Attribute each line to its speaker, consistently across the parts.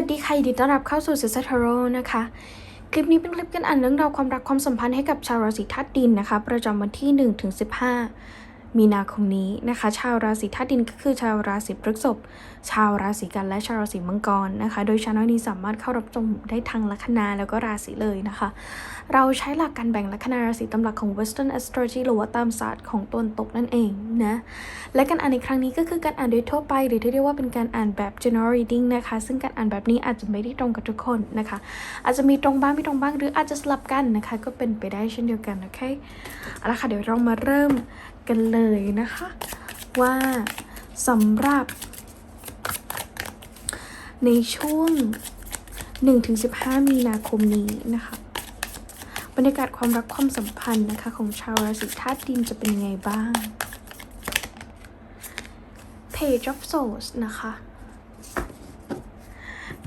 Speaker 1: วัสดีค่ะยินดีต้อนรับเข้าสู่เซซทาโรนะคะ คลิปนี้เป็นคลิปกันอ่านเรื่องราวความรักความสัมพันธ์ให้กับชาวราศีธาตุดินนะคะ ประจำวันที่1ถึง15 มีนาคมนี้นะคะ ชาวราศีธาตุดินก็คือชาวราศีพฤษภชาวราศีกันและชาวราศีมังกรนะคะ โดยช anel นี้สามารถเข้ารับชมได้ทางลัคนาแล้วก็ราศีเลยนะคะ เราใช้หลักการแบ่งลัคนาราศีตามหลักของ Western Astrology หรือว่าตามศาสตร์ของตะวันตกนั่นเองนะและการอ่านในครั้งนี้ก็คือการอ่านโดยทั่วไป หรือที่เรียกว่าเป็นการอ่านแบบ general reading นะคะ ซึ่งการอ่านแบบนี้อาจจะไม่ได้ตรงกับทุกคนนะคะ อาจจะมีตรงบ้างไม่ตรงบ้างหรืออาจจะสลับกันนะคะ ก็เป็นไปได้เช่นเดียวกันโอเคเอาละค่ะเดี๋ยวเรามาเริ่ม กันเลยนะคะ ว่าสำหรับ ในช่วง 1-15 มีนาคมนี้นะคะ บรรยากาศความรักความสัมพันธ์นะคะ ของชาวราศีธาตุดินจะเป็นยังไงบ้าง Page of Swords นะคะ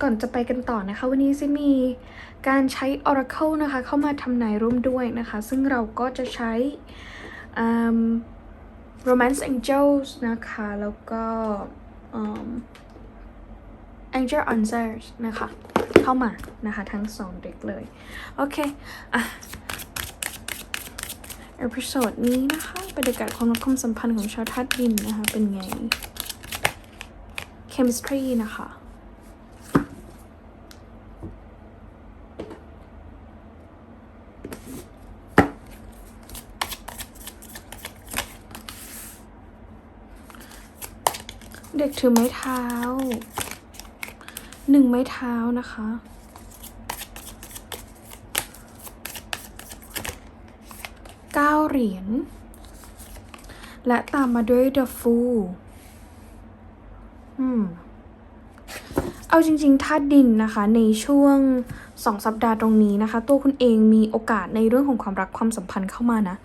Speaker 1: ก่อนจะไปกันต่อนะคะ วันนี้จะมีการใช้ Oracle นะคะ เข้ามาทำนายร่วมด้วยนะคะ ซึ่งเราก็จะใช้ Romance Angels นะคะ แล้วก็ Angel Answers นะคะ เข้ามานะคะ ทั้งสองเด็กเลย โอเค อะเอพิโซดนี้นะคะบรรยากาศความรักความสัมพันธ์ของชาวธาตุดินนะคะ เป็นไง chemistry นะคะ ถือไม้เท้าหนึ่งไม้เท้านะคะ เก้าเหรียญ และตามมาด้วย The Fool อืม เอาจริงๆธาตุดินนะคะ ในช่วงสองสัปดาห์ตรงนี้นะคะ ตัวคุณเองมีโอกาสในเรื่องของความรักความสัมพันธ์เข้ามานะ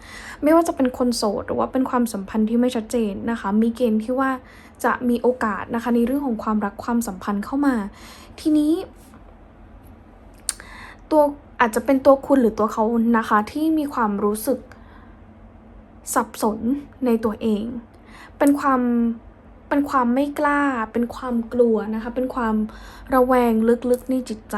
Speaker 1: ไม่ว่าจะเป็นคนโสดหรือว่าเป็นความสัมพันธ์ที่ไม่ชัดเจนนะคะ มีเกณฑ์ที่ว่าจะมีโอกาสนะคะในเรื่องของความรักความสัมพันธ์เข้ามา ทีนี้ ตัวอาจจะเป็นตัวคุณหรือตัวเขานะคะ ที่มีความรู้สึกสับสนในตัวเอง เป็นความเป็นความไม่กล้า เป็นความกลัวนะคะ เป็นความระแวงลึกๆในจิตใจ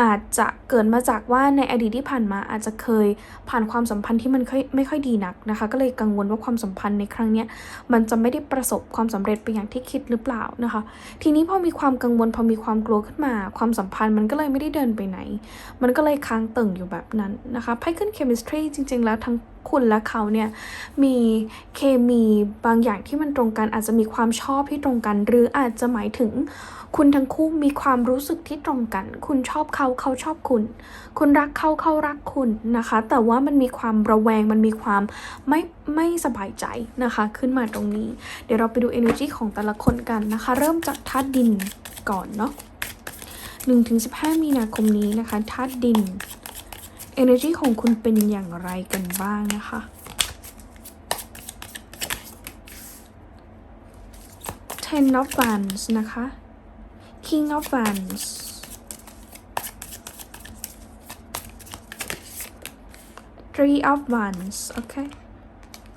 Speaker 1: อาจจะเกิดมาจากว่าในอดีตที่ผ่านมาอาจจะเคยผ่านความสัมพันธ์ที่มันค่อยไม่ค่อยดีนักนะคะ ก็เลยกังวลว่าความสัมพันธ์ในครั้งนี้มันจะไม่ได้ประสบความสำเร็จไปอย่างที่คิดหรือเปล่านะคะ ทีนี้พอมีความกังวลพอมีความกลัวขึ้นมา ความสัมพันธ์มันก็เลยไม่ได้เดินไปไหน มันก็เลยค้างตึงอยู่แบบนั้นนะคะไพ่ขึ้นเคมิสตรีจริง ๆ แล้วทั้ง คุณและเขาเนี่ยมีเคมีบางอย่างที่มันตรงกัน อาจจะมีความชอบที่ตรงกัน หรืออาจจะหมายถึงคุณทั้งคู่มีความรู้สึกที่ตรงกัน คุณชอบเขาเขาชอบคุณ คุณรักเขาเขารักคุณนะคะ แต่ว่ามันมีความระแวง มันมีความไม่ไม่สบายใจนะคะ ขึ้นมาตรงนี้ เดี๋ยวเราไปดู energy ของแต่ละคนกันนะคะ เริ่มจากธาตุดินก่อนเนาะ1-15 มีนาคมนี้นะคะธาตุดิน energy ของคุณเป็นอย่างไรกันบ้างนะคะ Ten of Wands นะคะ King of Wands Three of Wands โอเค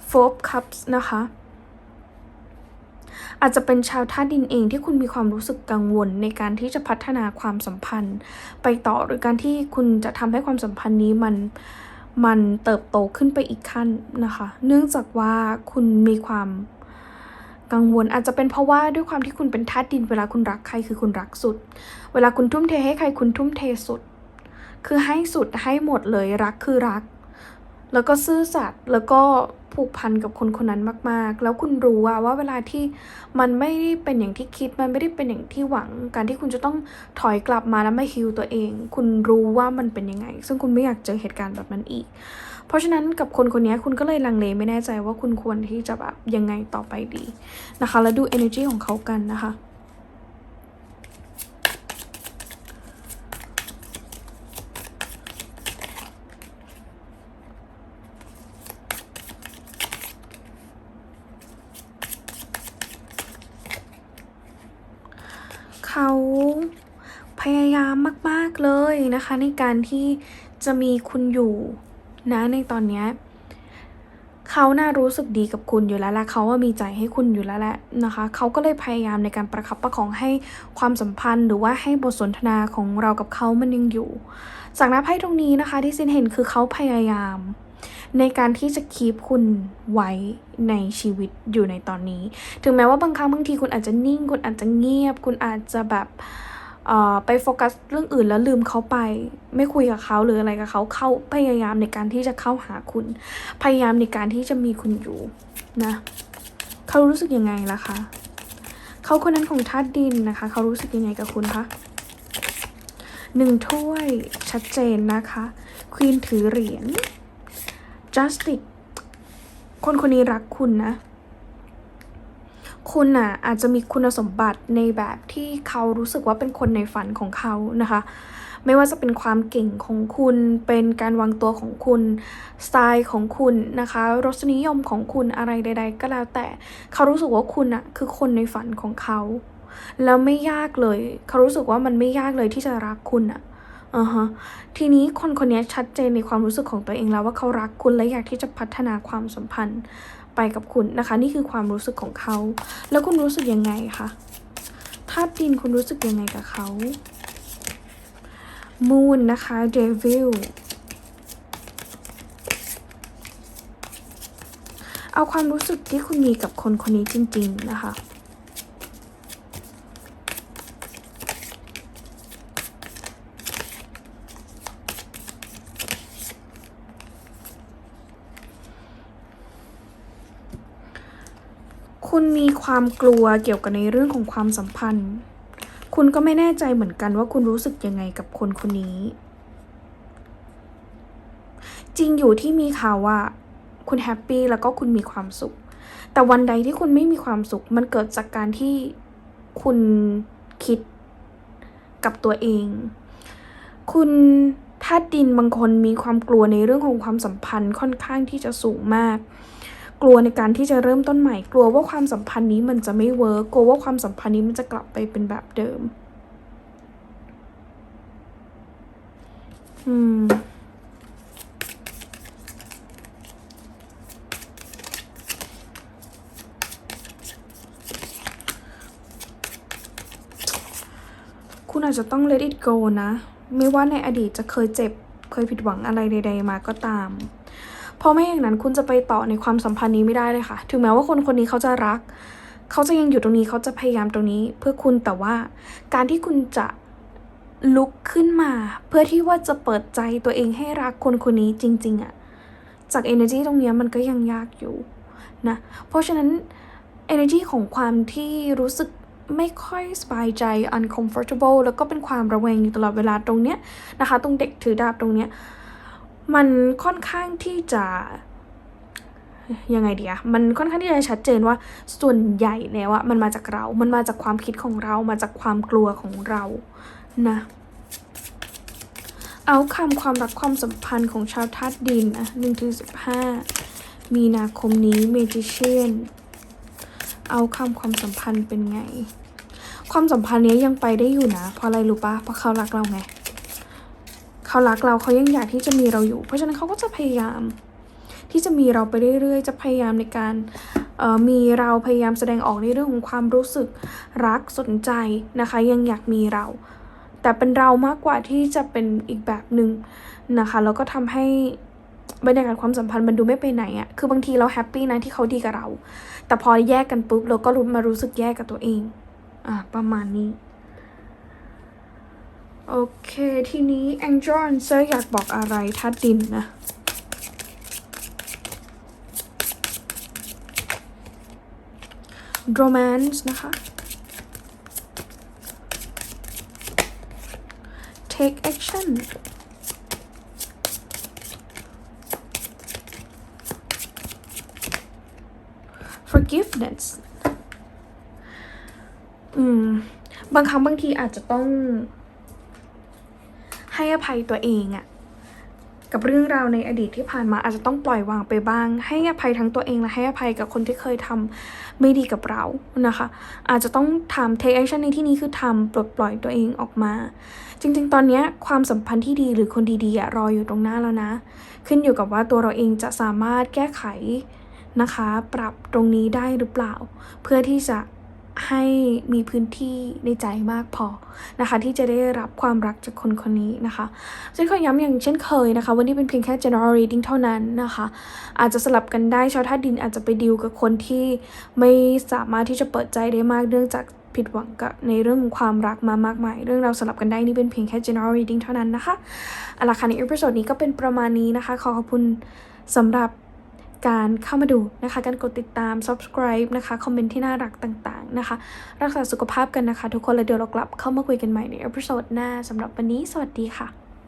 Speaker 1: Four Cups นะคะ อาจจะเป็นชาวธาดินเองที่คุณมีความรู้สึกกังวลในการที่จะพัฒนาความสัมพันธ์ ไปต่อหรือการที่คุณจะทำให้ความสัมพันธ์นี้มันมันเติบโตขึ้นไปอีกขั้นนะคะ เนื่องจากว่าคุณมีความกังวลอาจจะเป็นเพราะว่าด้วยความที่คุณเป็นธาตุดินเวลาคุณรักใครคือคุณรักสุด เวลาคุณทุ่มเทให้ใครคุณทุ่มเทสุด คือให้สุดให้หมดเลยรักคือรัก แล้วก็ซื่อสัตย์แล้วก็ผูกพันกับคนคนนั้นมาก ๆ แล้วคุณรู้ว่าว่าเวลาที่มันไม่ได้เป็นอย่างที่คิด มันไม่ได้เป็นอย่างที่หวัง การที่คุณจะต้องถอยกลับมาแล้วมาฮิวตัวเอง คุณรู้ว่ามันเป็นยังไง ซึ่งคุณไม่อยากเจอเหตุการณ์แบบนั้นอีก เพราะฉะนั้นกับคนคนนี้คุณก็เลยลังเลไม่แน่ใจว่าคุณควรที่จะแบบยังไงต่อไปดีนะคะ แล้วดู energy ของเขากันนะคะ เขาพยายามมาก ๆ เลยนะคะ ในการที่จะมีคุณอยู่นะในตอนเนี้ยเขาน่ารู้สึกดีกับคุณอยู่แล้วและเขาว่ามีใจให้คุณอยู่แล้วแหละนะคะเขาก็เลยพยายามในการประคับประคองให้ความสัมพันธ์ หรือว่าให้บทสนทนาของเรากับเขามันยังอยู่ จากนับไพ่ตรงนี้นะคะ ที่ซินเห็นคือเขาพยายาม ในการที่จะคีบคุณไว้ในชีวิตอยู่ในตอนนี้ ถึงแม้ว่าบางครั้งบางทีคุณอาจจะนิ่ง คุณอาจจะเงียบ คุณอาจจะแบบ ไปโฟกัสเรื่องอื่นแล้วลืมเขาไป ไม่คุยกับเขาหรืออะไรกับเขาเขาพยายามในการที่จะเข้าหาคุณ พยายามในการที่จะมีคุณอยู่นะเขารู้สึกยังไงล่ะคะเขาคนนั้นของธาตุดินนะคะ เขารู้สึกยังไงกับคุณคะหนึ่งถ้วยชัดเจนนะคะควีนถือเหรียญ justice คนคนนี้รักคุณนะ คุณน่ะอาจจะมีคุณสมบัติในแบบที่เขารู้สึกว่าเป็นคนในฝันของเขานะคะ ไม่ว่าจะเป็นความเก่งของคุณ เป็นการวางตัวของคุณ สไตล์ของคุณนะคะ รสนิยมของคุณอะไรใด ๆ ก็แล้วแต่ เขารู้สึกว่าคุณอะคือคนในฝันของเขา แล้วไม่ยากเลย เขารู้สึกว่ามันไม่ยากเลยที่จะรักคุณอะอ่าฮะทีนี้คนคนนี้ชัดเจนในความรู้สึกของตัวเองแล้วว่าเขารักคุณและอยากที่จะพัฒนาความสัมพันธ์ ไปกับคุณนะคะ นี่คือความรู้สึกของเขา แล้วคุณรู้สึกยังไงคะธาตุดินคุณรู้สึกยังไงกับเขามูนนะคะเดวิลเอาความรู้สึกที่คุณมีกับคนคนนี้จริง ๆ นะคะ คุณมีความกลัวเกี่ยวกับในเรื่องของความสัมพันธ์ คุณก็ไม่แน่ใจเหมือนกันว่าคุณรู้สึกยังไงกับคนคนนี้ จริงอยู่ที่มีข่าวว่า คุณแฮปปี้แล้วก็คุณมีความสุข แต่วันใดที่คุณไม่มีความสุข มันเกิดจากการที่คุณคิดกับตัวเอง คุณธาตุดินบางคนมีความกลัวในเรื่องของความสัมพันธ์ค่อนข้างที่จะสูงมาก กลัวในการที่จะเริ่มต้นใหม่ กลัวว่าความสัมพันธ์นี้มันจะไม่เวิร์กกลัวว่าความสัมพันธ์นี้มันจะกลับไปเป็นแบบเดิม อืมคุณอาจจะต้อง let it go นะ ไม่ว่าในอดีตจะเคยเจ็บ เคยผิดหวังอะไรใด ๆ มาก็ตาม เพราะไม่อย่างนั้นคุณจะไปต่อในความสัมพันธ์นี้ไม่ได้เลยค่ะ ถึงแม้ว่าคนคนนี้เขาจะรัก เขาจะยังอยู่ตรงนี้เขาจะพยายามตรงนี้ เพื่อคุณแต่ว่าการที่คุณจะลุกขึ้นมา เพื่อที่ว่าจะเปิดใจตัวเองให้รักคนคนนี้จริง ๆอะจาก energy ตรงนี้มันก็ยังยากอยู่นะเพราะฉะนั้น energy ของความที่รู้สึกไม่ค่อยสบายใจ uncomfortable แล้วก็เป็นความระแวงอยู่ตลอดเวลาตรงเนี้ยนะคะ ตรงเด็กถือดาบตรงเนี้ย มันค่อนข้างที่จะยังไงดีอะมันค่อนข้างที่จะชัดเจนว่าส่วนใหญ่แล้วอะมันมาจากเรา มันมาจากความคิดของเรา มาจากความกลัวของเรานะ เอาคำความรักความสัมพันธ์ของชาวธาตุดินนะหนึ่งถึงสิบห้ามีนาคมนี้เมจิเชียนเอาคำความสัมพันธ์เป็นไง ความสัมพันธ์นี้ยังไปได้อยู่นะ เพราะอะไรรู้ปะเพราะเขารักเราไง เขารักเราเขายังอยากที่จะมีเราอยู่ เพราะฉะนั้นเขาก็จะพยายาม ที่จะมีเราไปเรื่อยๆ จะพยายามในการมีเราพยายามแสดงออกในเรื่องของความรู้สึกรักสนใจนะคะ ยังอยากมีเรา แต่เป็นเรามากกว่าที่จะเป็นอีกแบบหนึ่งนะคะแล้วก็ทำให้บรรยากาศความสัมพันธ์มันดูไม่ไปไหนอะคือบางทีเราแฮปปี้นะที่เขาดีกับเรา แต่พอแยกกันปุ๊บเราก็รู้มารู้สึกแย่กับตัวเอง อะประมาณนี้ โอเค ทีนี้ Angel Answer อยากบอกอะไรธาตุดินนะ romance นะคะ take action forgiveness อืม บางครั้งบางทีอาจจะต้อง ให้อภัยตัวเองอะกับเรื่องราวในอดีตที่ผ่านมาอาจจะต้องปล่อยวางไปบ้าง ให้อภัยทั้งตัวเองและให้อภัยกับคนที่เคยทำไม่ดีกับเรานะคะ อาจจะต้องทำ take action ในที่นี้คือทำปลดปล่อยตัวเองออกมา จริง ๆ ตอนนี้ความสัมพันธ์ที่ดีหรือคนดีๆรออยู่ตรงหน้าแล้วนะ ขึ้นอยู่กับว่าตัวเราเองจะสามารถแก้ไขนะคะ ปรับตรงนี้ได้หรือเปล่า เพื่อที่จะ ให้มีพื้นที่ในใจมากพอนะคะ ที่จะได้รับความรักจากคนคนนี้นะคะซึ่งขอย้ำอย่างเช่นเคยนะคะ วันนี้เป็นเพียงแค่ general reading เท่านั้นนะคะ อาจจะสลับกันได้ชาวธาดินอาจจะไปดีลกับคนที่ไม่สามารถที่จะเปิดใจได้มากเนื่องจากผิดหวังกับในเรื่องของความรักมามากมาย เรื่องเราสลับกันได้นี่เป็นเพียงแค่ general reading เท่านั้นนะคะอาล่ะค่ะใน episode นี้ก็เป็นประมาณนี้นะคะ ขอขอบคุณสำหรับ การเข้ามาดูนะคะ การกดติดตาม subscribe นะคะ คอมเมนต์ที่น่ารักต่างๆนะคะ รักษาสุขภาพกันนะคะ ทุกคนแล้วเดี๋ยวเรากลับเข้ามาคุยกันใหม่ในเอพิโซดหน้าสำหรับวันนี้ สวัสดีค่ะ